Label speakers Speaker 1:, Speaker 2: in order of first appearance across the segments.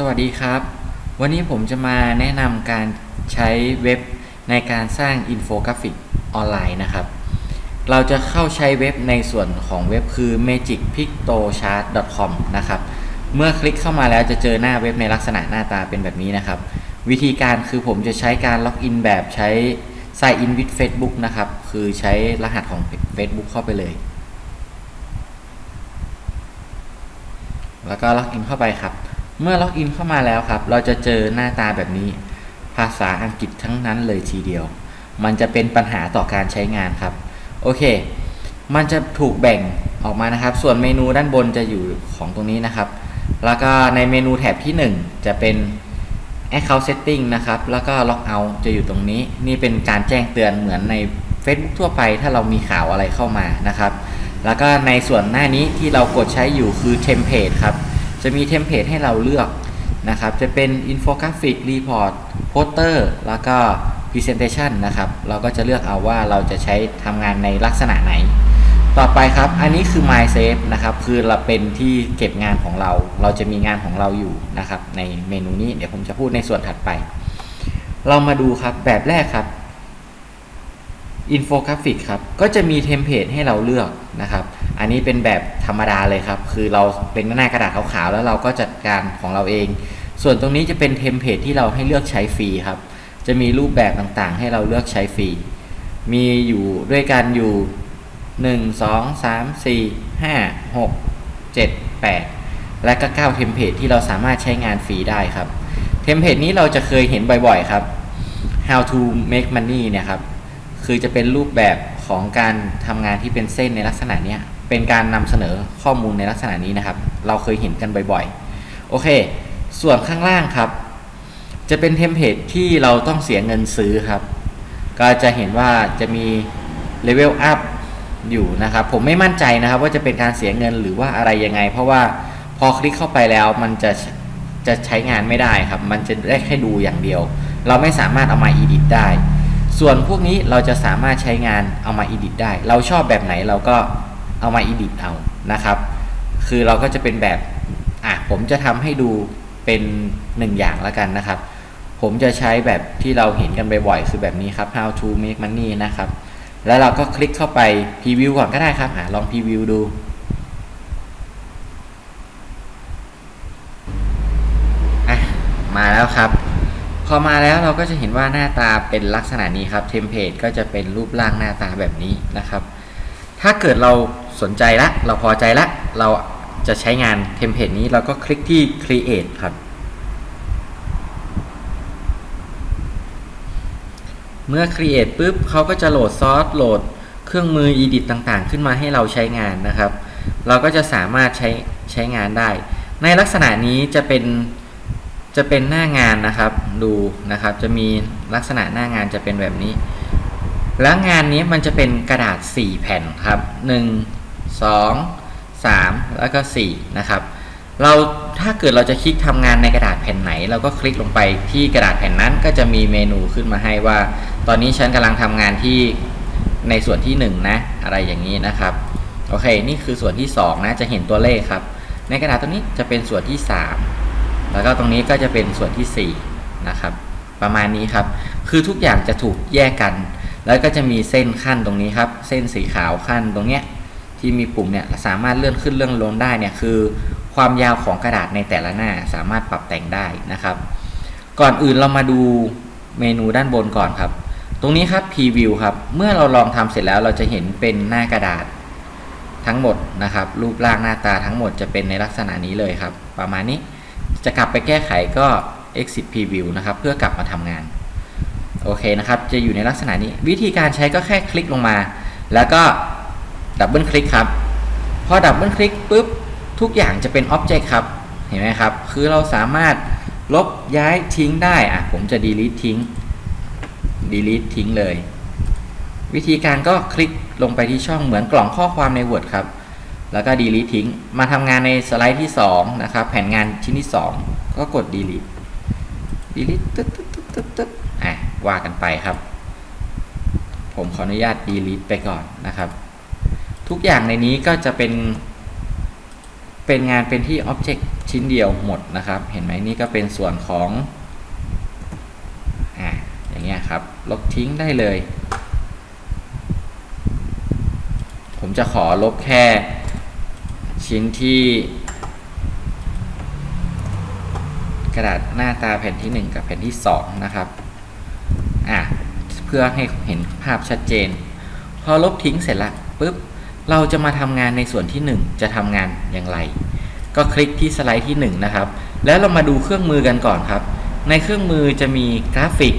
Speaker 1: สวัสดีครับ วันนี้ผมจะมาแนะนำการใช้เว็บในการสร้างอินโฟกราฟิกออนไลน์นะครับ เราจะเข้าใช้เว็บในส่วนของเว็บคือ magicpictochart.com นะครับ เมื่อคลิกเข้ามาแล้วจะเจอหน้าเว็บในลักษณะหน้าตาเป็นแบบนี้นะครับ วิธีการคือผมจะใช้การล็อกอินแบบใช้ Sign in with Facebook นะครับ คือใช้รหัสของ Facebook เข้าไปเลย แล้วก็ล็อกอินเข้าไปครับ เมื่อล็อกอินเข้ามาแล้วครับ เราจะเจอหน้าตาแบบนี้ ภาษาอังกฤษทั้งนั้นเลยทีเดียว มันจะเป็นปัญหาต่อการใช้งานครับ โอเค มันจะถูกแบ่งออกมานะครับ ส่วนเมนูด้านบนจะอยู่ของตรงนี้นะครับ แล้วก็ในเมนูแถบที่ 1 จะเป็น Account Setting นะครับ แล้วก็ Lockout จะอยู่ตรงนี้ นี่เป็นการแจ้งเตือนเหมือนใน Facebook ทั่วไป ถ้าเรามีข่าวอะไรเข้ามานะครับ แล้วก็ในส่วนหน้านี้ที่เรากดใช้อยู่คือ Template ครับ จะมีเทมเพลตให้เราเลือกนะครับ จะเป็นอินโฟกราฟิกรีพอร์ตโปสเตอร์แล้วก็ Presentation นะครับ เราก็จะเลือกเอาว่าเราจะใช้ทำงานในลักษณะไหน ต่อไปครับ อันนี้คือ My Save นะครับ คือเราเป็นที่เก็บงานของเรา เราจะมีงานของเราอยู่นะครับ ในเมนูนี้ เดี๋ยวผมจะพูดในส่วนถัดไป เรามาดูครับ แบบแรกครับ อินโฟกราฟิกครับ ก็จะมีเทมเพลตให้เราเลือกนะครับ อันนี้เป็นแบบธรรมดาเลยครับ คือเราเป็นหน้ากระดาษขาวๆ แล้วเราก็จัดการของเราเอง ส่วนตรงนี้จะเป็นเทมเพลตที่เราให้เลือกใช้ฟรีครับ จะมีรูปแบบต่างๆ ให้เราเลือกใช้ฟรี มีอยู่ด้วยกันอยู่ 1 2 3 4 5 6 7 8 และก็9เทมเพลตที่เราสามารถใช้งานฟรีได้ครับ เทมเพลตนี้เราจะเคยเห็นบ่อยๆ ครับ how to make money เนี่ยครับ คือจะเป็นรูปแบบของการทำงานที่เป็นเส้นในลักษณะเนี้ยเป็นการนำเสนอข้อมูลในลักษณะนี้นะครับ เราเคยเห็นกันบ่อยๆ โอเค ส่วนข้างล่างครับ จะเป็นเทมเพลตที่เราต้องเสียเงินซื้อครับ ก็จะเห็นว่าจะมีเลเวลอัพอยู่นะครับ ผมไม่มั่นใจนะครับ ว่าจะเป็นการเสียเงินหรือว่าอะไรยังไง เพราะว่าพอคลิกเข้าไปแล้วมันจะจะใช้งานไม่ได้ครับ มันจะได้แค่ดูอย่างเดียว เราไม่สามารถเอามา edit ได้ ส่วนพวกนี้เราจะสามารถใช้งานเอามา edit ได้ เราชอบแบบไหนเราก็เอามา edit เอานะครับ คือเราก็จะเป็นแบบอะผมจะทำให้ดูเป็นหนึ่งอย่างแล้วกันนะครับ ผมจะใช้แบบที่เราเห็นกันบ่อยๆคือแบบนี้ครับ how to make money นะครับ แล้วเราก็คลิกเข้าไปพรีวิวก่อนก็ได้ครับอะลองพรีวิวดูอะมาแล้วครับ พอมาแล้วเราก็จะเห็นว่าหน้าตาเป็นลักษณะนี้ครับเทมเพลตก็จะเป็นรูปร่างหน้าตาแบบนี้นะครับ ถ้าเกิดเราสนใจละเราพอใจละเราจะใช้งานเทมเพลตนี้เราก็คลิกที่ create ครับ เมื่อ create ปุ๊บเขาก็จะโหลดซอสโหลดเครื่องมือ edit ต่างๆ ขึ้นมาให้เราใช้งานนะครับ เราก็จะสามารถใช้ใช้งานได้ ในลักษณะนี้จะเป็น จะเป็นหน้างานนะครับดูนะครับ จะมีลักษณะหน้างานจะเป็นแบบนี้ แล้วงานนี้มันจะเป็นกระดาษ 4 แผ่นครับ 1 2 3 แล้วก็4นะครับเราถ้าเกิดเราจะคลิกทำงานในกระดาษแผ่นไหน เราก็คลิกลงไปที่กระดาษแผ่นนั้นก็จะมีเมนูขึ้นมาให้ว่า ตอนนี้ฉันกำลังทำงานที่ในส่วนที่ 1 นะ อะไรอย่างนี้นะครับโอเค นี่คือส่วนที่ 2 นะจะเห็นตัวเลขครับ ในกระดาษตัวนี้จะเป็นส่วนที่ 3 แล้วก็ตรงนี้ก็จะเป็นส่วนที่4นะครับประมาณนี้ครับ คือทุกอย่างจะถูกแยกกัน แล้วก็จะมีเส้นขั้นตรงนี้ครับ เส้นสีขาวขั้นตรงเนี้ยที่มีปุ่มเนี่ยสามารถเลื่อนขึ้นเลื่อนลงได้เนี่ยคือความยาวของกระดาษในแต่ละหน้าสามารถปรับแต่งได้นะครับ ก่อนอื่นเรามาดูเมนูด้านบนก่อนครับ ตรงนี้ครับ Preview ครับ เมื่อเราลองทำเสร็จแล้วเราจะเห็นเป็นหน้ากระดาษทั้งหมดนะครับ รูปร่างหน้าตาทั้งหมดจะเป็นในลักษณะนี้เลยครับ ประมาณนี้ จะกลับไปแก้ไขก็ exit preview นะครับ เพื่อกลับมาทำงาน โอเคนะครับ จะอยู่ในลักษณะนี้ วิธีการใช้ก็แค่คลิกลงมา แล้วก็ดับเบิลคลิกครับ พอดับเบิลคลิกปุ๊บ ทุกอย่างจะเป็นอ็อบเจกต์ครับ เห็นไหมครับ คือเราสามารถลบย้ายทิ้งได้อะผมจะ delete ทิ้ง delete ทิ้งเลย วิธีการก็คลิกลงไปที่ช่องเหมือนกล่องข้อความใน Word ครับ แล้วก็ delete ทิ้ง มาทำงานในสไลด์ที่ 2 นะครับ แผนงานชิ้นที่ 2 ก็กด delete delete ตึ๊ดตึ๊ดตึ๊ดตึ๊ดตึ๊ดอะว่ากันไปครับ ผมขออนุญาต delete ไปก่อนนะครับ ทุกอย่างในนี้ก็จะเป็น เป็นงานเป็นที่ Object ชิ้นเดียวหมดนะครับ เห็นไหมนี่ก็เป็นส่วนของอ่าอย่างเงี้ยครับ ลบทิ้งได้เลย ผมจะขอลบแค่ ชิ้นที่ กระดาษหน้าตาแผ่นที่ 1 กับแผ่นที่ 2 นะครับอะเพื่อให้เห็นภาพชัดเจน พอลบทิ้งเสร็จละปุ๊บเราจะมาทำงานในส่วนที่ 1 จะทำงานอย่างไร ก็คลิกที่สไลด์ที่ 1 นะครับ แล้วเรามาดูเครื่องมือกันก่อนครับ ในเครื่องมือจะมีกราฟิก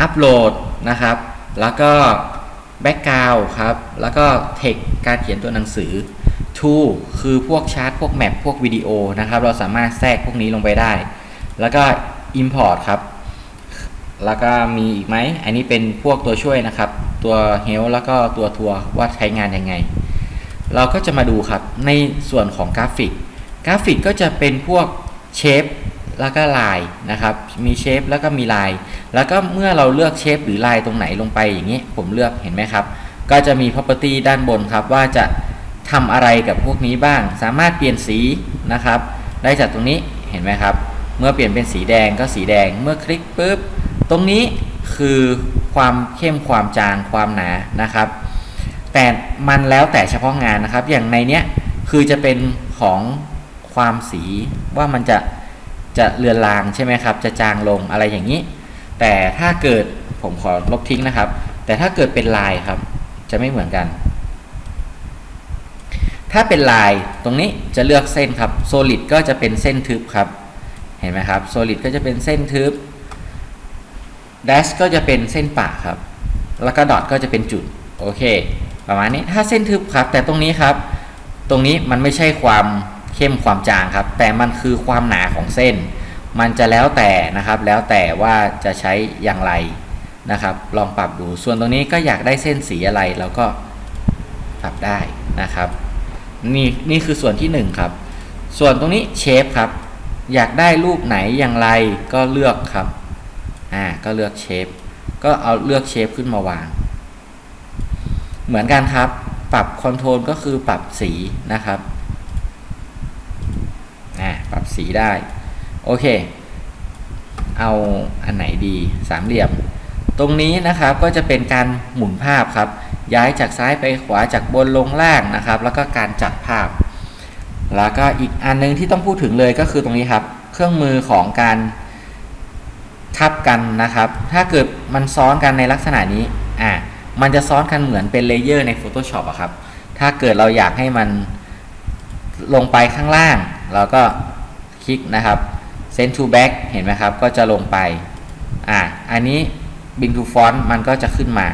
Speaker 1: อัปโหลดนะครับ แล้วก็แบ็กกราวครับ แล้วก็เทคการเขียนตัวหนังสือ to คือพวกชาร์ตพวกแมปพวกวิดีโอนะครับ เราสามารถแทรกพวกนี้ลงไปได้ แล้วก็ Import ครับ แล้วก็มีอีกไหม อันนี้เป็นพวกตัวช่วยนะครับ ตัว Help แล้วก็ตัวทัวร์ว่าใช้งานยังไง เราก็จะมาดูครับ ในส่วนของกราฟิก กราฟิกก็จะเป็นพวกเชฟแล้วก็ลายนะครับ มีเชฟแล้วก็มีลาย แล้วก็เมื่อเราเลือกเชฟหรือลายตรงไหนลงไปอย่างนี้ ผมเลือกเห็นไหมครับ ก็จะมี property ด้านบนครับว่าจะ ทำอะไรกับพวกนี้บ้าง สามารถเปลี่ยนสีนะครับ ได้จากตรงนี้เห็นไหมครับ เมื่อเปลี่ยนเป็นสีแดงก็สีแดง เมื่อคลิกปุ๊บ ตรงนี้คือความเข้มความจางความหนานะครับ แต่มันแล้วแต่เฉพาะงานนะครับ อย่างในเนี้ยคือจะเป็นของความสีว่ามันจะจะเลือนลางใช่ไหมครับ จะจางลงอะไรอย่างนี้ แต่ถ้าเกิดผมขอลบทิ้งนะครับ แต่ถ้าเกิดเป็นลายครับ จะไม่เหมือนกัน ถ้าเป็นลายตรงนี้จะเลือกเส้นครับ solid ก็จะเป็นเส้นทึบครับ เห็นไหมครับ solid ก็จะเป็นเส้นทึบ dash ก็จะเป็นเส้นปะครับ แล้วก็ dot ก็จะเป็นจุด โอเค ประมาณนี้ ถ้าเส้นทึบครับ แต่ตรงนี้ครับ ตรงนี้มันไม่ใช่ความเข้มความจางครับ แต่มันคือความหนาของเส้น มันจะแล้วแต่นะครับ แล้วแต่ว่าจะใช้อย่างไรนะครับ ลองปรับดู ส่วนตรงนี้ก็อยากได้เส้นสีอะไรเราก็ปรับได้นะครับ นี่นี่คือส่วนที่ 1 ครับ ส่วนตรงนี้เชฟครับ อยากได้รูปไหนอย่างไรก็เลือกครับอ่าก็เลือกเชฟก็เอาเลือกเชฟขึ้นมาวาง เหมือนกันครับ ปรับคอนโทรลก็คือปรับสีนะครับอ่าปรับสีได้ โอเค เอาอันไหนดีสามเหลี่ยม ตรงนี้นะครับก็จะเป็นการหมุนภาพครับ ย้ายจากซ้ายไปขวาจากบนลงล่างนะครับ แล้วก็การจัดภาพ แล้วก็อีกอันนึงที่ต้องพูดถึงเลยก็คือตรงนี้ครับ เครื่องมือของการทับกันนะครับ ถ้าเกิดมันซ้อนกันในลักษณะนี้อ่ามันจะซ้อนกันเหมือนเป็นเลเยอร์ใน Photoshop อะครับ ถ้าเกิดเราอยากให้มันลงไปข้างล่าง เราก็คลิกนะครับ send to back เห็นไหมครับ ก็จะลงไปอ่าอันนี้ bring to font มันก็จะขึ้นมา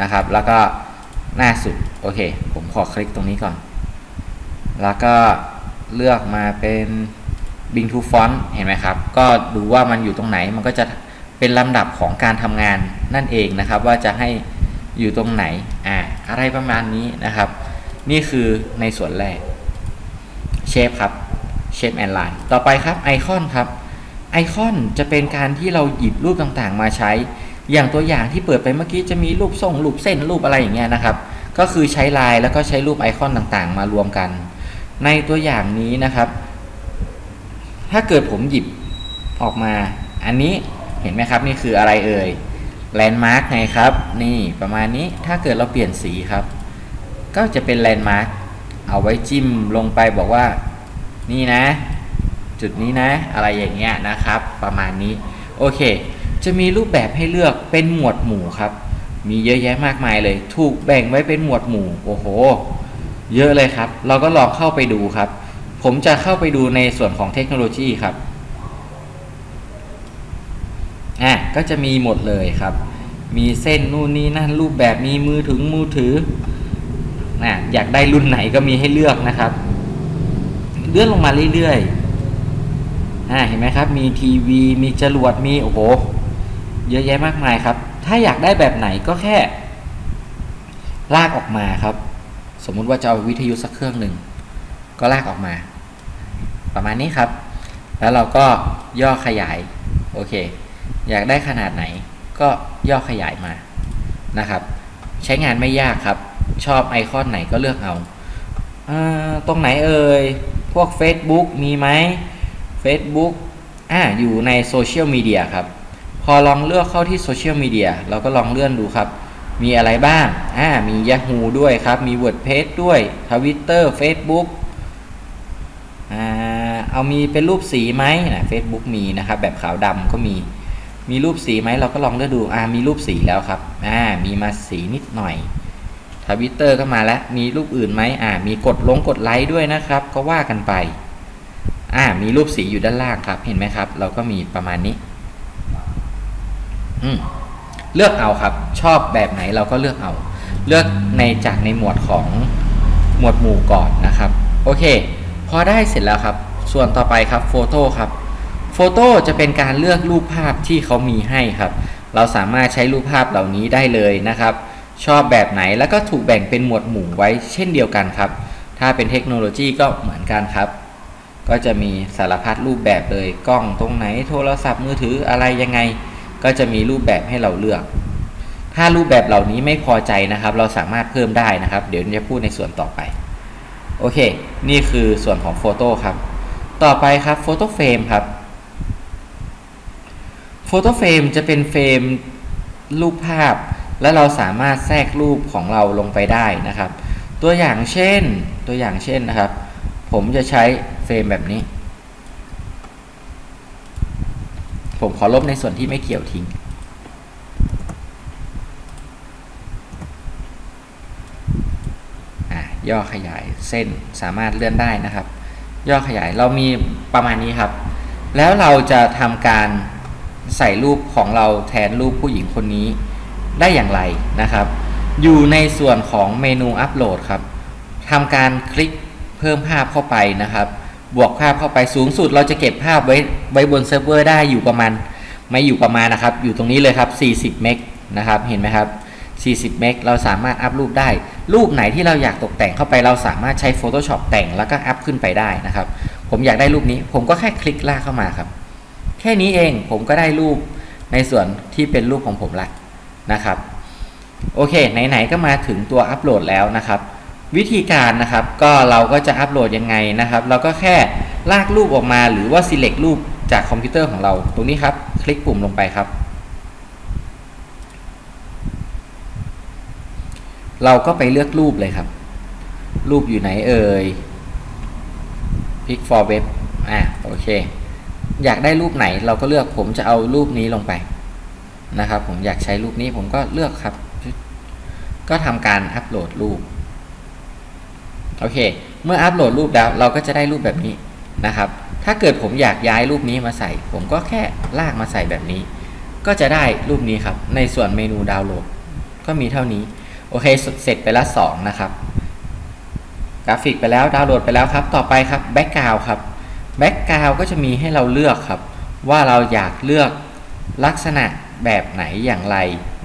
Speaker 1: นะครับ แล้วก็ หน้าสุด โอเค ผมขอคลิกตรงนี้ก่อน แล้วก็เลือกมาเป็น Bing to Font เห็นไหมครับ ก็ดูว่ามันอยู่ตรงไหน มันก็จะเป็นลำดับของการทำงานนั่นเองนะครับ ว่าจะให้อยู่ตรงไหน อ่า อะไรประมาณนี้นะครับ นี่คือในส่วนแรก เชฟครับ เชฟแอนไลน์ ต่อไปครับไอคอนครับ ไอคอนจะเป็นการที่เราหยิบรูปต่างๆ มาใช้ อย่างตัวอย่างที่เปิดไปเมื่อกี้จะมีรูปทรงรูปเส้นรูปอะไรอย่างเงี้ยนะครับ ก็คือใช้ลายแล้วก็ใช้รูปไอคอนต่างๆ มารวมกัน ในตัวอย่างนี้นะครับ ถ้าเกิดผมหยิบออกมา อันนี้เห็นไหมครับนี่คืออะไรเอ่ยแลนด์มาร์กไงครับ นี่ประมาณนี้ถ้าเกิดเราเปลี่ยนสีครับ ก็จะเป็นแลนด์มาร์กเอาไว้จิ้มลงไปบอกว่า นี่นะ จุดนี้นะ อะไรอย่างเงี้ยนะครับ ประมาณนี้ โอเค จะมีรูปแบบให้เลือกเป็นหมวดหมู่ครับ มีเยอะแยะมากมายเลย ถูกแบ่งไว้เป็นหมวดหมู่ โอ้โห เยอะเลยครับ เราก็ลองเข้าไปดูครับ ผมจะเข้าไปดูในส่วนของเทคโนโลยีครับ อะ ก็จะมีหมดเลยครับ มีเส้นนู่นนี่นั่นรูปแบบมีมือถึงมือถือนะอยากได้รุ่นไหนก็มีให้เลือกนะครับ เลื่อนลงมาเรื่อยๆอ่าเห็นไหมครับ มีทีวี มีจรวด มี โอ้โห เยอะแยะมากมายครับ ถ้าอยากได้แบบไหนก็แค่ ลากออกมาครับ สมมุติว่าจะเอาวิทยุสักเครื่องหนึ่งก็ลากออกมา ประมาณนี้ครับ แล้วเราก็ย่อขยาย โอเค อยากได้ขนาดไหน ก็ย่อขยายมานะครับ ใช้งานไม่ยากครับ ชอบไอคอนไหนก็เลือกเอาอาตรงไหนเอ่ย พวก Facebook มีไหม Facebook อ่าอยู่ในโซเชียลมีเดียครับ อลองเลือกเข้าที่โซเชียลมีเดียเราก็ลองเลื่อนดูครับ มีอะไรบ้างอ่ามี Yahoo ด้วยครับ มี WordPress ด้วย Twitter Facebook อ่าเอามีเป็นรูปสีไหมนะ Facebook มีนะครับ แบบขาวดำก็มี มีรูปสีไหมเราก็ลองเลือกดูอ่ามีรูปสีแล้วครับอ่ามีมาสีนิดหน่อยทวิตเตอร์ก็มาแล้ว มีรูปอื่นไหมอ่า มีกดลงกดไลค์ด้วยนะครับ ก็ว่ากันไป อ่า มีรูปสีอยู่ด้านล่างครับ เห็นไหมครับ เราก็มีประมาณนี้ อืมเลือกเอาครับ ชอบแบบไหนเราก็เลือกเอา เลือกในจากในหมวดของหมวดหมู่ก่อนนะครับ โอเค พอได้เสร็จแล้วครับ ส่วนต่อไปครับโฟโต้ครับโฟโต้จะเป็นการเลือกรูปภาพที่เขามีให้ครับ เราสามารถใช้รูปภาพเหล่านี้ได้เลยนะครับ ชอบแบบไหนแล้วก็ถูกแบ่งเป็นหมวดหมู่ไว้เช่นเดียวกันครับ ถ้าเป็นเทคโนโลยีก็เหมือนกันครับ ก็จะมีสารพัดรูปแบบเลยกล้องตรงไหนโทรศัพท์มือถืออะไรยังไง ก็จะมีรูปแบบให้เราเลือก ถ้ารูปแบบเหล่านี้ไม่พอใจนะครับ เราสามารถเพิ่มได้นะครับ เดี๋ยวจะพูดในส่วนต่อไป โอเค นี่คือส่วนของโฟโต้ครับ ต่อไปครับโฟโต้เฟรมครับโฟโต้เฟรมจะเป็นเฟรมรูปภาพ และเราสามารถแทรกรูปของเราลงไปได้นะครับ ตัวอย่างเช่นตัวอย่างเช่นนะครับ ผมจะใช้เฟรมแบบนี้ ผมขอลบในส่วนที่ไม่เกี่ยวทิ้งอะย่อขยายเส้นสามารถเลื่อนได้นะครับ ย่อขยายเรามีประมาณนี้ครับ แล้วเราจะทำการใส่รูปของเราแทนรูปผู้หญิงคนนี้ได้อย่างไรนะครับ อยู่ในส่วนของเมนูอัปโหลดครับทำการคลิกเพิ่มภาพเข้าไปนะครับ บวกภาพเข้าไปสูงสุดเราจะเก็บภาพไว้ไว้บนเซิร์ฟเวอร์ได้อยู่ประมาณ ไม่อยู่ประมาณนะครับ อยู่ตรงนี้เลยครับ 40 เมกนะครับ เห็นไหมครับ 40 เมกเราสามารถอัพรูปได้ รูปไหนที่เราอยากตกแต่งเข้าไปเราสามารถใช้ Photoshop แต่งแล้วก็อัพขึ้นไปได้นะครับ ผมอยากได้รูปนี้ ผมก็แค่คลิกลากเข้ามาครับ แค่นี้เองผมก็ได้รูปในส่วนที่เป็นรูปของผมละนะครับ โอเค ไหนๆก็มาถึงตัวอัปโหลดแล้วนะครับ วิธีการนะครับก็เราก็จะอัปโหลดยังไงนะครับ เราก็แค่ลากรูปออกมาหรือว่า select รูปจากคอมพิวเตอร์ของเรา ตรงนี้ครับ คลิกปุ่มลงไปครับ เราก็ไปเลือกรูปเลยครับ รูปอยู่ไหนเอ่ย Pick for web อะโอเค อยากได้รูปไหนเราก็เลือกผมจะเอารูปนี้ลงไปนะครับ ผมอยากใช้รูปนี้ผมก็เลือกครับ ก็ทำการอัปโหลดรูป โอเค เมื่ออัปโหลดรูปแล้วเราก็จะได้รูปแบบนี้นะครับ ถ้าเกิดผมอยากย้ายรูปนี้มาใส่ ผมก็แค่ลากมาใส่แบบนี้ ก็จะได้รูปนี้ครับ ในส่วนเมนูดาวน์โหลด ก็มีเท่านี้ โอเค เสร็จไปล้ว2นะครับ กราฟิกไปแล้วดาวน์โหลดไปแล้วครับ ต่อไปครับแบ็กกราวครับแบ็กกราวก็จะมีให้เราเลือกครับ ว่าเราอยากเลือกลักษณะแบบไหนอย่างไร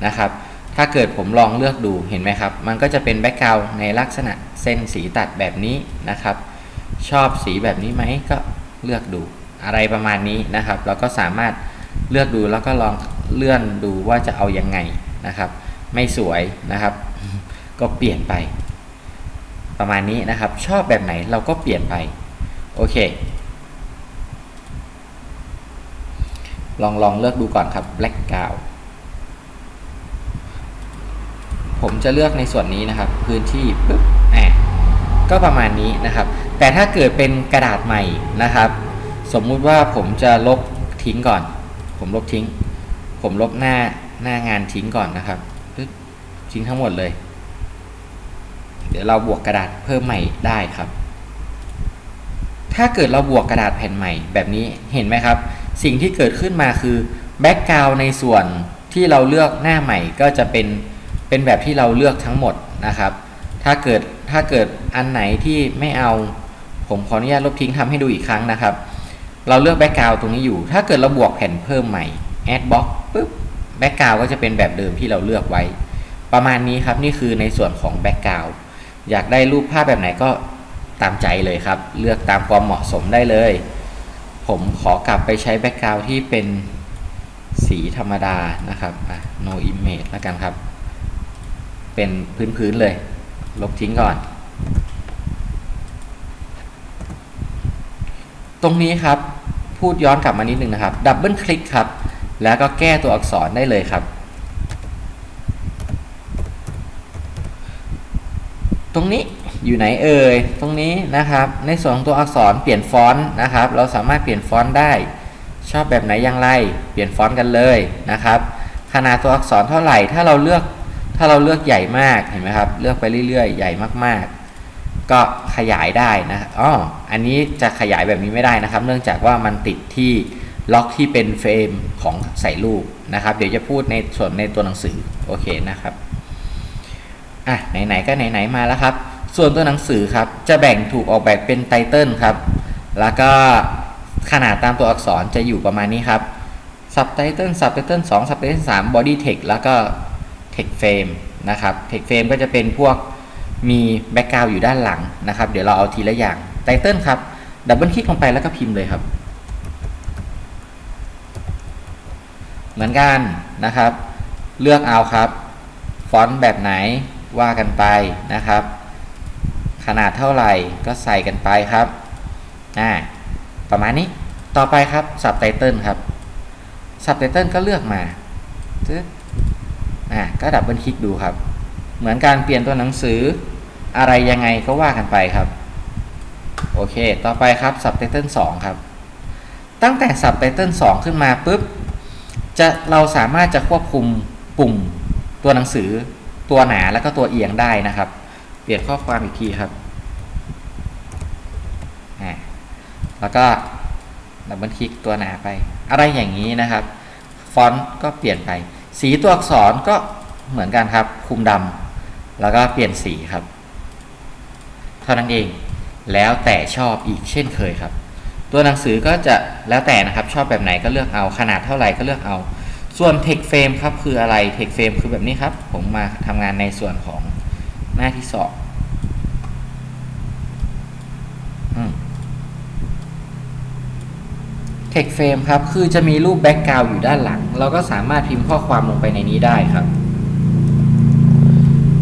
Speaker 1: นะครับ ถ้าเกิดผมลองเลือกดูเห็นไหมครับ มันก็จะเป็นแบ็กกราวในลักษณะเส้นสีตัดแบบนี้นะครับ ชอบสีแบบนี้ไหมก็เลือกดูอะไรประมาณนี้นะครับ เราก็สามารถเลือกดูแล้วก็ลองเลื่อนดูว่าจะเอายังไงนะครับ ไม่สวยนะครับ ก็เปลี่ยนไป ประมาณนี้นะครับ ชอบแบบไหนเราก็เปลี่ยนไป โอเค ลองลองเลือกดูก่อนครับ black g r o ผมจะเลือกในส่วนนี้นะครับ พื้นที่ปึ๊บแอบก็ประมาณนี้นะครับ แต่ถ้าเกิดเป็นกระดาษใหม่นะครับ สมมุติว่าผมจะลบทิ้งก่อน ผมลบทิ้ง ผมลบหน้าหน้างานทิ้งก่อนนะครับปึ๊บทิ้งทั้งหมดเลย เดี๋ยวเราบวกกระดาษเพิ่มใหม่ได้ครับ ถ้าเกิดเราบวกกระดาษแผ่นใหม่แบบนี้เห็นไหมครับ สิ่งที่เกิดขึ้นมาคือแบ็กกราวในส่วนที่เราเลือกหน้าใหม่ก็จะเป็น เป็นแบบที่เราเลือกทั้งหมดนะครับ ถ้าเกิดถ้าเกิดอันไหนที่ไม่เอา ผมขออนุญาตลบทิ้งทำให้ดูอีกครั้งนะครับ เราเลือกแบ็กกราวตรงนี้อยู่ ถ้าเกิดเราบวกแผ่นเพิ่มใหม่ add box ปุ๊บแบ็กกราวก็จะเป็นแบบเดิมที่เราเลือกไว้ ประมาณนี้ครับนี่คือในส่วนของแบ็กกราวอยากได้รูปภาพแบบไหนก็ตามใจเลยครับ เลือกตามความเหมาะสมได้เลย ผมขอกลับไปใช้แบ็กกราวที่เป็นสีธรรมดานะครับ no image แล้วกันครับ เป็นพื้นๆเลย ลบทิ้งก่อน ตรงนี้ครับพูดย้อนกลับมานิดนึงนะครับดับเบิลคลิกครับ แล้วก็แก้ตัวอักษรได้เลยครับ ตรงนี้อยู่ไหนเอ่ยตรงนี้นะครับ ในส่วนของตัวอักษรเปลี่ยนฟอนต์นะครับ เราสามารถเปลี่ยนฟอนต์ได้ ชอบแบบไหนอย่างไร เปลี่ยนฟอนต์กันเลยนะครับ ขนาดตัวอักษรเท่าไหร่ ถ้าเราเลือก ถ้าเราเลือกใหญ่มากเห็นไหมครับ เลือกไปเรื่อยๆ ใหญ่มากๆ ก็ขยายได้นะอ๋ออันนี้จะขยายแบบนี้ไม่ได้นะครับ เนื่องจากว่ามันติดที่ล็อกที่เป็นเฟรมของใส่รูปนะครับ เดี๋ยวจะพูดในส่วนในตัวหนังสือโอเคนะครับอะไหนๆก็ไหนๆมาแล้วครับ ส่วนตัวหนังสือครับจะแบ่งถูกออกแบบเป็นไตเติลครับ แล้วก็ขนาดตามตัวอักษรจะอยู่ประมาณนี้ครับซับไตเติลซับไตเติล2ซับไตเติล3 body text แล้วก็ text frame นะครับ text frame ก็จะเป็นพวกมีแบ็กกราวด์อยู่ด้านหลังนะครับ เดี๋ยวเราเอาทีละอย่างไตเติลครับ ดับเบิลคลิกลงไปแล้วก็พิมพ์เลยครับ เหมือนกันนะครับ เลือกเอาครับ ฟอนต์แบบไหนว่ากันไปนะครับ ขนาดเท่าไหร่ก็ใส่กันไปครับอ่าประมาณนี้ต่อไปครับสับไตเติลครับสับไตเติลก็เลือกมาจึ๊ อ่าก็ดับเบิลคลิกดูครับ เหมือนการเปลี่ยนตัวหนังสืออะไรยังไงก็ว่ากันไปครับ โอเค ต่อไปครับสับไตเติล2ครับ ตั้งแต่สับไตเติล2ขึ้นมาปุ๊บ จะเราสามารถจะควบคุมปุ่มตัวหนังสือตัวหนาแล้วก็ตัวเอียงได้นะครับ เปลี่ยนข้อความอีกทีครับอ่าแล้วก็ดับเบิลคลิกตัวหนาไป อะไรอย่างนี้นะครับ ฟอนต์ก็เปลี่ยนไป สีตัวอักษรก็เหมือนกันครับคุมดำแล้วก็เปลี่ยนสีครับ เท่านั้นเองแล้วแต่ชอบอีกเช่นเคยครับ ตัวหนังสือก็จะแล้วแต่นะครับชอบแบบไหนก็เลือกเอาขนาดเท่าไหร่ก็เลือกเอา ส่วน text frame ครับคืออะไร text frame คือแบบนี้ครับ ผมมาทำงานในส่วนของหน้าที่สองอืม text frame ครับ คือจะมีรูปแบ็กกราวด์อยู่ด้านหลัง เราก็สามารถพิมพ์ข้อความลงไปในนี้ได้ครับ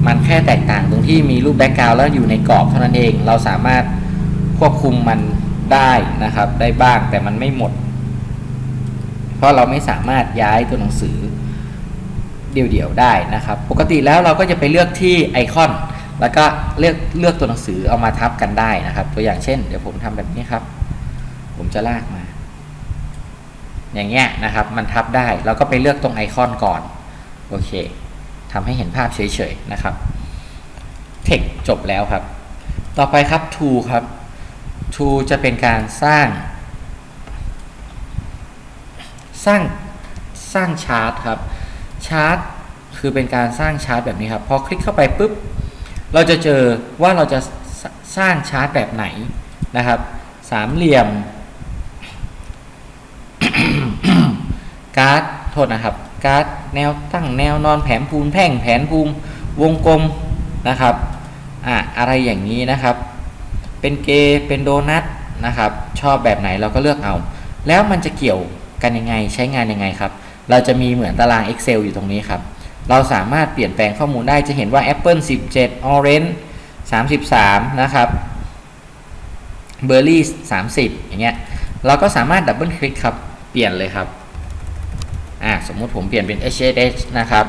Speaker 1: มันแค่แตกต่างตรงที่มีรูปแบ็กกราวด์แล้วอยู่ในกรอบเท่านั้นเอง เราสามารถควบคุมมันได้นะครับ ได้บ้างแต่มันไม่หมด เพราะเราไม่สามารถย้ายตัวหนังสือเดี่ยวๆได้นะครับ ปกติแล้วเราก็จะไปเลือกที่ไอคอน แล้วก็เลือกเลือกตัวหนังสือเอามาทับกันได้นะครับ ตัวอย่างเช่น เดี๋ยวผมทำแบบนี้ครับ ผมจะลากมา อย่างเงี้ยนะครับ มันทับได้เราก็ไปเลือกตรงไอคอนก่อน โอเคทำให้เห็นภาพเฉยๆนะครับเทคจบแล้วครับ ต่อไปครับ to ครับ to จะเป็นการสร้าง สร้างสร้างชาร์ตครับ ชาร์ตคือเป็นการสร้างชาร์ตแบบนี้ครับ พอคลิกเข้าไปปุ๊บ เราจะเจอว่าเราจะสร้างชาร์ตแบบไหนนะครับ สามเหลี่ยม การ์ดโทษนะครับ การ์ดแนวตั้งแนวนอนแผนภูมิแพ่งแผนภูมิวงกลมนะครับอะอะไรอย่างนี้นะครับ เป็นเกย์เป็นโดนัทนะครับ ชอบแบบไหนเราก็เลือกเอา แล้วมันจะเกี่ยวกันยังไงใช้งานยังไงครับ เราจะมีเหมือนตาราง Excel อยู่ตรงนี้ครับ เราสามารถเปลี่ยนแปลงข้อมูลได้จะเห็นว่า Apple 17 Orange 33 นะครับ b e r r y 30 อย่างเงี้ย เราก็สามารถดับเบิลคลิกครับ เปลี่ยนเลยครับอ่าสมมุติผมเปลี่ยนเป็น HSH นะครับ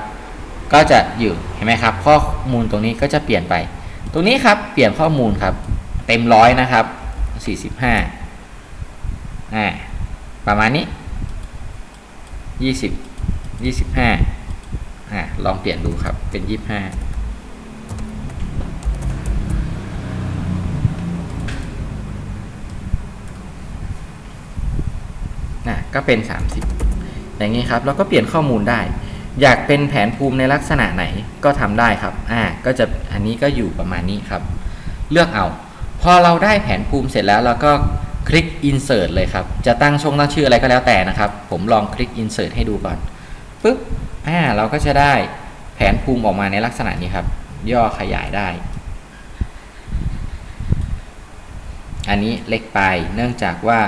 Speaker 1: ก็จะอยู่เห็นไหมครับ ข้อมูลตรงนี้ก็จะเปลี่ยนไป ตรงนี้ครับเปลี่ยนข้อมูลครับ เต็มร้อยนะครับ 45อ่าประมาณนี้ 20 25อ่าลองเปลี่ยนดูครับเป็น 25 ก็เป็น 30 อย่างนี้ครับ แล้วก็เปลี่ยนข้อมูลได้ อยากเป็นแผนภูมิในลักษณะไหนก็ทำได้ครับ อ่า ก็จะ อันนี้ก็อยู่ประมาณนี้ครับ เลือกเอา พอเราได้แผนภูมิเสร็จแล้วเราก็คลิก insert เลยครับ จะตั้งชงตั้งชื่ออะไรก็แล้วแต่นะครับ ผมลองคลิก insert ให้ดูก่อน ปึ๊บ อ่า เราก็จะได้แผนภูมิออกมาในลักษณะนี้ครับ ย่อขยายได้ อันนี้เล็กไป เนื่องจากว่า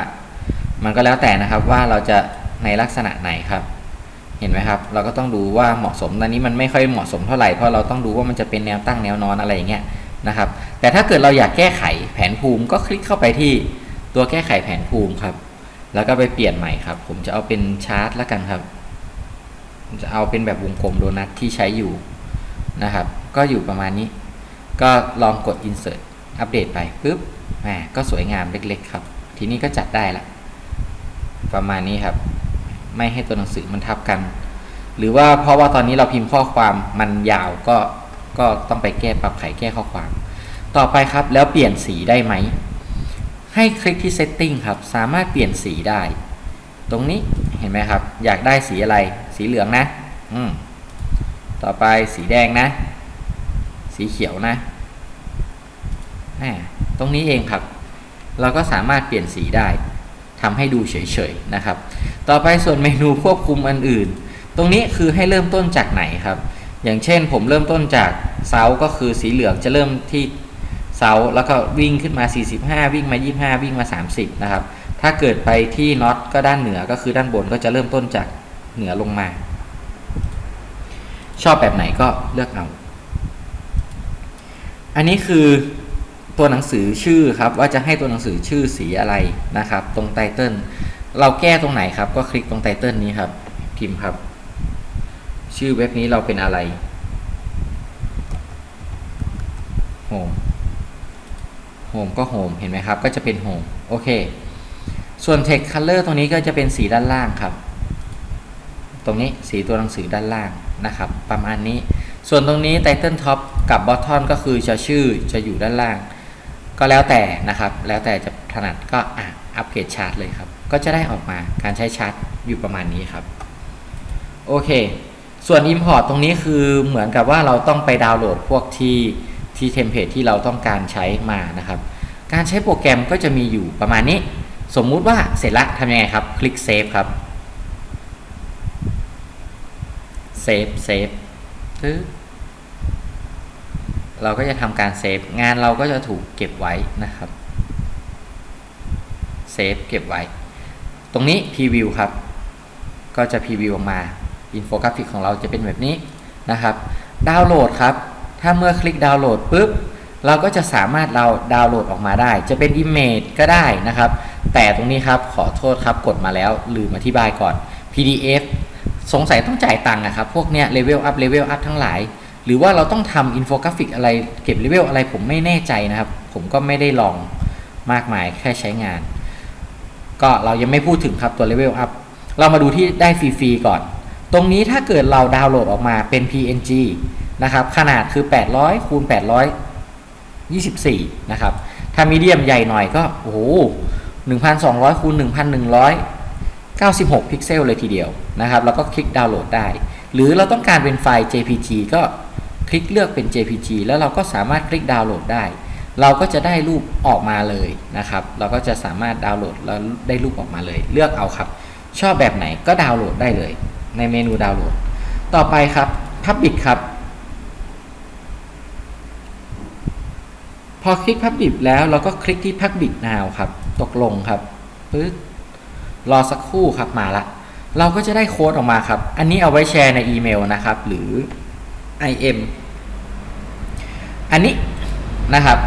Speaker 1: มันก็แล้วแต่นะครับว่าเราจะในลักษณะไหนครับ เห็นไหมครับ เราก็ต้องดูว่าเหมาะสมตอนนี้มันไม่ค่อยเหมาะสมเท่าไหร่เพราะเราต้องดูว่ามันจะเป็นแนวตั้งแนวนอนอะไรอย่างเงี้ยนะครับ แต่ถ้าเกิดเราอยากแก้ไขแผนภูมิก็คลิกเข้าไปที่ตัวแก้ไขแผนภูมิครับ แล้วก็ไปเปลี่ยนใหม่ครับ ผมจะเอาเป็นชาร์ตแล้วกันครับผมจะเอาเป็นแบบวงกลมโดนัทที่ใช้อยู่นะครับ ก็อยู่ประมาณนี้ ก็ลองกด insert อัปเดตไปปุ๊บแหมก็สวยงามเล็กๆครับ ทีนี้ก็จัดได้ละ ประมาณนี้ครับ ไม่ให้ตัวหนังสือมันทับกัน หรือว่าเพราะว่าตอนนี้เราพิมพ์ข้อความมันยาวก็ก็ต้องไปแก้ปรับไขแก้ข้อความ ต่อไปครับแล้วเปลี่ยนสีได้ไหม ให้คลิกที่ setting ครับ สามารถเปลี่ยนสีได้ ตรงนี้เห็นไหมครับ อยากได้สีอะไร สีเหลืองนะ อืมต่อไปสีแดงนะ สีเขียวนะแหมตรงนี้เองครับ เราก็สามารถเปลี่ยนสีได้ ทำให้ดูเฉยๆนะครับ ต่อไปส่วนเมนูควบคุมอันอื่น ตรงนี้คือให้เริ่มต้นจากไหนครับ อย่างเช่นผมเริ่มต้นจากเสาก็คือสีเหลืองจะเริ่มที่เสาแล้วก็วิ่งขึ้นมา 45 วิ่งมา 25 วิ่งมา 30 นะครับ ถ้าเกิดไปที่น็อตก็ด้านเหนือก็คือด้านบนก็จะเริ่มต้นจากเหนือลงมา ชอบแบบไหนก็เลือกเอา อันนี้คือ ตัวหนังสือชื่อครับว่าจะให้ตัวหนังสือชื่อสีอะไรนะครับ ตรงไตเติลเราแก้ตรงไหนครับ ก็คลิกตรงไตเติลนี้ครับ พิมพ์ครับ ชื่อเว็บนี้เราเป็นอะไรโฮมโฮมก็โฮมเห็นไหมครับ ก็จะเป็นโฮมโอเค ส่วน text color ตรงนี้ก็จะเป็นสีด้านล่างครับ ตรงนี้สีตัวหนังสือด้านล่างนะครับ ประมาณนี้ส่วนตรงนี้ title top กับ bottom ก็คือจะชื่อจะอยู่ด้านล่าง ก็แล้วแต่นะครับ แล้วแต่จะถนัดก็อะอัปเกรดชาร์ตเลยครับ ก็จะได้ออกมาการใช้ชาร์ตอยู่ประมาณนี้ครับ โอเค ส่วน Import ตรงนี้คือเหมือนกับว่าเราต้องไปดาวน์โหลดพวกที่ที่เทมเพลตที่เราต้องการใช้มานะครับ การใช้โปรแกรมก็จะมีอยู่ประมาณนี้ สมมุติว่าเสร็จละทำยังไงครับ คลิกเซฟครับเซฟเซฟปึ๊บ เราก็จะทำการเซฟงานเราก็จะถูกเก็บไว้นะครับเซฟเก็บไว้ ตรงนี้พรีวิวครับ ก็จะพรีวิวออกมาอินโฟกราฟิกของเราจะเป็นแบบนี้นะครับดาวน์โหลดครับ ถ้าเมื่อคลิกดาวน์โหลดปุ๊บเราก็จะสามารถเราดาวน์โหลดออกมาได้ จะเป็น Image ก็ได้นะครับ แต่ตรงนี้ครับขอโทษครับกดมาแล้วลืมอธิบายก่อน PDF สงสัยต้องจ่ายตังค์นะครับ พวกเนี้ยเลเวลอัพเลเวลอัพทั้งหลาย หรือว่าเราต้องทำอินโฟกราฟิกอะไรเก็บเลเวลอะไรผมไม่แน่ใจนะครับ ผมก็ไม่ได้ลองมากมายแค่ใช้งาน ก็เรายังไม่พูดถึงครับตัวเลเวลอัพเรามาดูที่ได้ฟรีๆก่อน ตรงนี้ถ้าเกิดเราดาวน์โหลดออกมาเป็น PNG นะครับ ขนาดคือ 800คูณ824 นะครับ ถ้ามีเดียมใหญ่หน่อยก็ โอ้โห1,200คูณ1,196 พิกเซลเลยทีเดียวนะครับ แล้วก็คลิกดาวน์โหลดได้ หรือเราต้องการเป็นไฟล์ JPG ก็ คลิกเลือกเป็น JPG แล้วเราก็สามารถคลิกดาวน์โหลดได้ เราก็จะได้รูปออกมาเลยนะครับ เราก็จะสามารถดาวน์โหลดแล้วได้รูปออกมาเลย เลือกเอาครับ ชอบแบบไหนก็ดาวน์โหลดได้เลย ในเมนูดาวน์โหลด ต่อไปครับ Public ครับ พอคลิก Public แล้วเราก็คลิกที่ Public Now ครับ ตกลงครับปึ๊บรอสักครู่ครับมาละเราก็จะได้โค้ดออกมาครับ อันนี้เอาไว้แชร์ในอีเมลนะครับ หรือ IM อันนี้นะครับ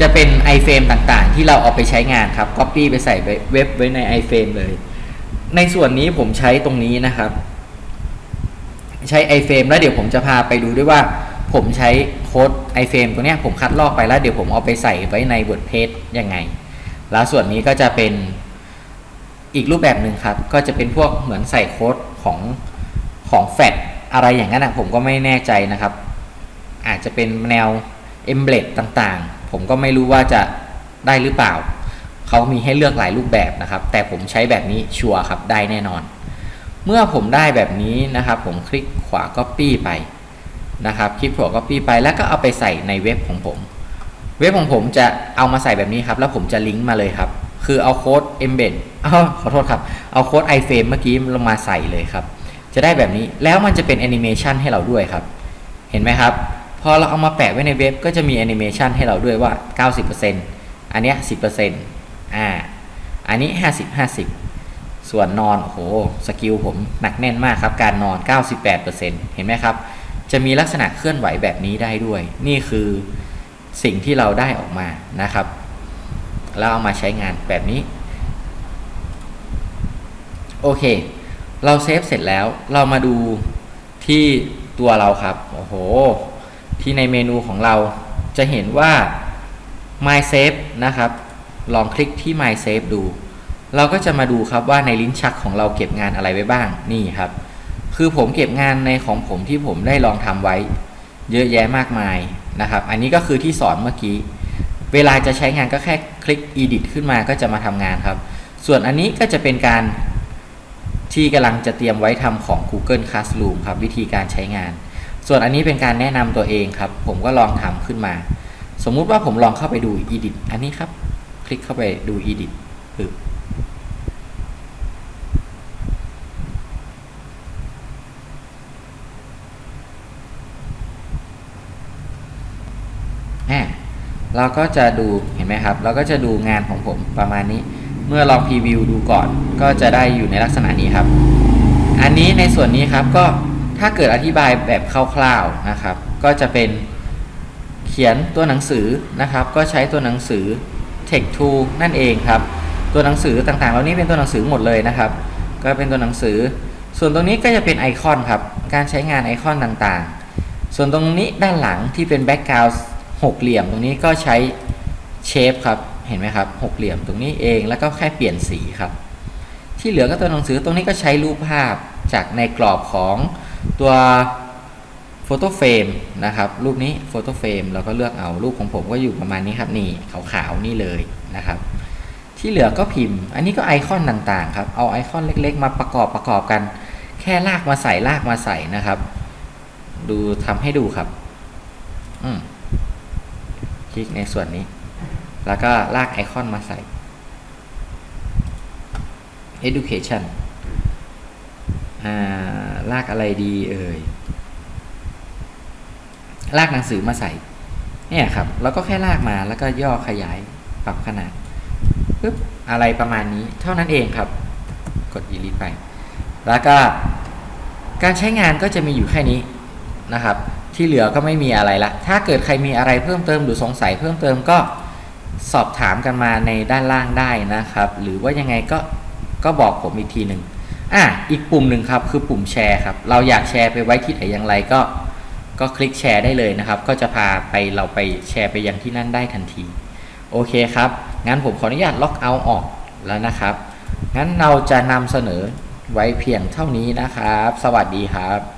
Speaker 1: จะเป็น iFrame ต่างๆ ที่เราเอาไปใช้งานครับ Copy ไปใส่เว็บไว้ใน iFrame เลย ในส่วนนี้ผมใช้ตรงนี้นะครับ ใช้ iFrame แล้วเดี๋ยวผมจะพาไปดูด้วยว่า ผมใช้โค้ด iFrame ตัวเนี้ยผมคัดลอกไปแล้วเดี๋ยวผมเอาไปใส่ไว้ใน WordPress ยังไง แล้วส่วนนี้ก็จะเป็นอีกรูปแบบหนึ่งครับ ก็จะเป็นพวกเหมือนใส่โค้ดของของแฟด อะไรอย่างนั้นนะผมก็ไม่แน่ใจนะครับ อาจจะเป็นแนว e m b l e d ต่างๆ ผมก็ไม่รู้ว่าจะได้หรือเปล่า เขามีให้เลือกหลายรูปแบบนะครับ แต่ผมใช้แบบนี้ชัวร์ครับได้แน่นอน เมื่อผมได้แบบนี้นะครับ ผมคลิกขวา Copy ไปนะครับ คลิกขวา Copy ไปแล้วก็เอาไปใส่ในเว็บของผม เว็บของผมจะเอามาใส่แบบนี้ครับ แล้วผมจะลิงก์มาเลยครับ คือเอาโค้ด embed อ้าวขอโทษครับ เอาโค้ด iframe เมื่อกี้ลงมาใส่เลยครับ จะได้แบบนี้แล้วมันจะเป็นแอนิเมชันให้เราด้วยครับ เห็นไหมครับ พอเราเอามาแปะไว้ในเว็บก็จะมีแอนิเมชันให้เราด้วยว่า 90%อันเนี้ย10%อ่า อันนี้ 50 50 ส่วนนอนโอ้โหสกิลผมหนักแน่นมากครับ การนอน 98%เห็นไหมครับ จะมีลักษณะเคลื่อนไหวแบบนี้ได้ด้วย นี่คือสิ่งที่เราได้ออกมานะครับแล้วเอามาใช้งานแบบนี้ โอเค เราเซฟเสร็จแล้วเรามาดูที่ตัวเราครับโอ้โห ที่ในเมนูของเราจะเห็นว่า My Save นะครับ ลองคลิกที่ My Save ดู เราก็จะมาดูครับว่าในลิ้นชักของเราเก็บงานอะไรไว้บ้างนี่ครับ คือผมเก็บงานในของผมที่ผมได้ลองทำไว้ เยอะแยะมากมายนะครับ อันนี้ก็คือที่สอนเมื่อกี้ เวลาจะใช้งานก็แค่คลิก edit ขึ้นมาก็จะมาทำงานครับ ส่วนอันนี้ก็จะเป็นการ ที่กำลังจะเตรียมไว้ทำของ Google Classroom ครับวิธีการใช้งาน ส่วนอันนี้เป็นการแนะนำตัวเองครับ ผมก็ลองทำขึ้นมา สมมุติว่าผมลองเข้าไปดู edit อันนี้ครับ คลิกเข้าไปดู edit ปึ๊บเราก็จะดูเห็นไหมครับ เราก็จะดูงานของผมประมาณนี้ เมื่อลองพรีวิวดูก่อน ก็จะได้อยู่ในลักษณะนี้ครับ อันนี้ในส่วนนี้ครับก็ถ้าเกิดอธิบายแบบคร่าวๆนะครับ ก็จะเป็นเขียนตัวหนังสือนะครับ ก็ใช้ตัวหนังสือ Text to นั่นเองครับ ตัวหนังสือต่างๆ เหล่านี้เป็นตัวหนังสือหมดเลยนะครับ ก็เป็นตัวหนังสือ ส่วนตรงนี้ก็จะเป็นไอคอนครับ การใช้งานไอคอนต่างๆ ส่วนตรงนี้ด้านหลังที่เป็นแบ็กกราวด์หกเหลี่ยมตรงนี้ก็ใช้เชฟครับ เห็นไหมครับหกเหลี่ยมตรงนี้เองแล้วก็แค่เปลี่ยนสีครับ ที่เหลือก็ตัวหนังสือตรงนี้ก็ใช้รูปภาพจากในกรอบของตัวโฟโต้เฟรมนะครับ รูปนี้โฟโต้เฟรมเราก็เลือกเอารูปของผมก็อยู่ประมาณนี้ครับนี่ขาวๆนี่เลยนะครับ ที่เหลือก็พิมพ์ อันนี้ก็ไอคอนต่างๆครับเอาไอคอนเล็ก ๆ มาประกอบประกอบกัน แค่ลากมาใส่ลากมาใส่นะครับ ดูทำให้ดูครับ อืมคลิกในส่วนนี้ แล้วก็ลากไอคอนมาใส่ education อ่าลากอะไรดีเอ่ย ลากหนังสือมาใส่ เนี่ยครับ แล้วก็แค่ลากมาแล้วก็ย่อขยายปรับขนาดปึ๊บอะไรประมาณนี้ เท่านั้นเองครับ กด delete ไป แล้วก็การใช้งานก็จะมีอยู่แค่นี้นะครับ ที่เหลือก็ไม่มีอะไรละ ถ้าเกิดใครมีอะไรเพิ่มเติมหรือสงสัยเพิ่มเติมก็ สอบถามกันมาในด้านล่างได้นะครับ หรือว่ายังไงก็ก็บอกผมอีกทีหนึ่งอะอีกปุ่มหนึ่งครับคือปุ่มแชร์ครับ เราอยากแชร์ไปไว้ที่ไหนอย่างไรก็ ก็คลิกแชร์ได้เลยนะครับ ก็จะพาไปเราไปแชร์ไปยังที่นั่นได้ทันที โอเคครับ งั้นผมขออนุญาตล็อกเอาท์ออกแล้วนะครับ งั้นเราจะนำเสนอไว้เพียงเท่านี้นะครับ สวัสดีครับ